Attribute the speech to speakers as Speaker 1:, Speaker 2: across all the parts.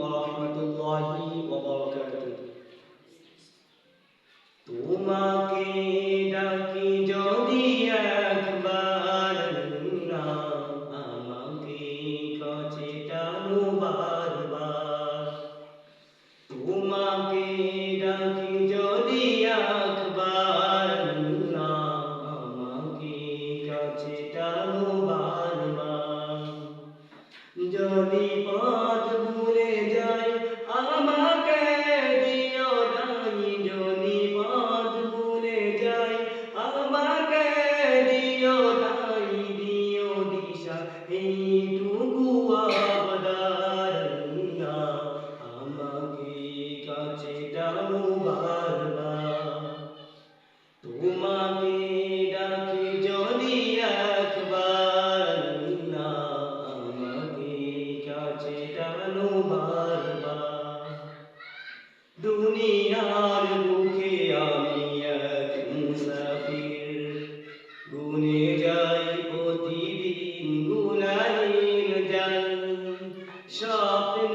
Speaker 1: রহমতুল্লাহি তোমাকে ডাকি যদি একবার না আমাকে কাছে টানো বারবার। তোমাকে ডাকি যদি একবার না আমাকে কাছে টানো বারবার। যদি Amém.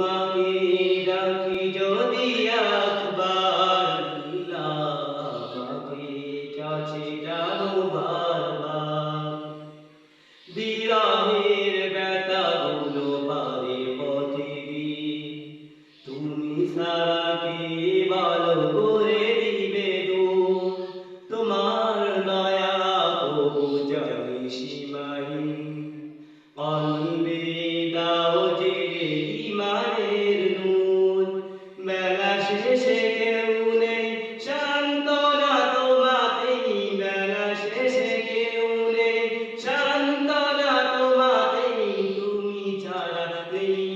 Speaker 1: তোমাকে ডাকি যদি একবার আমাকে কাছে ডানো বারবার। বিরাহের ব্যথা গুলো বারে পথে দিন তুমি সারাকে ভালো করে দিবে তোমার দয়া ও জানি সীমা الذي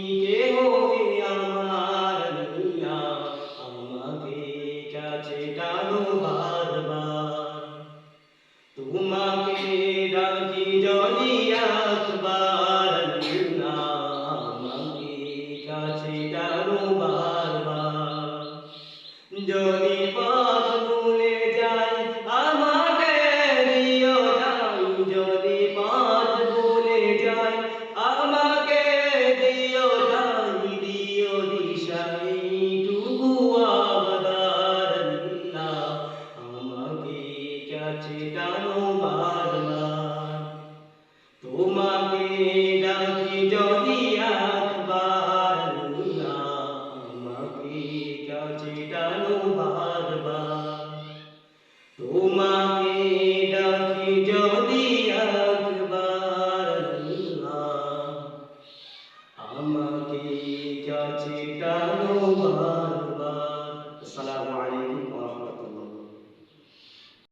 Speaker 1: ঠিকানো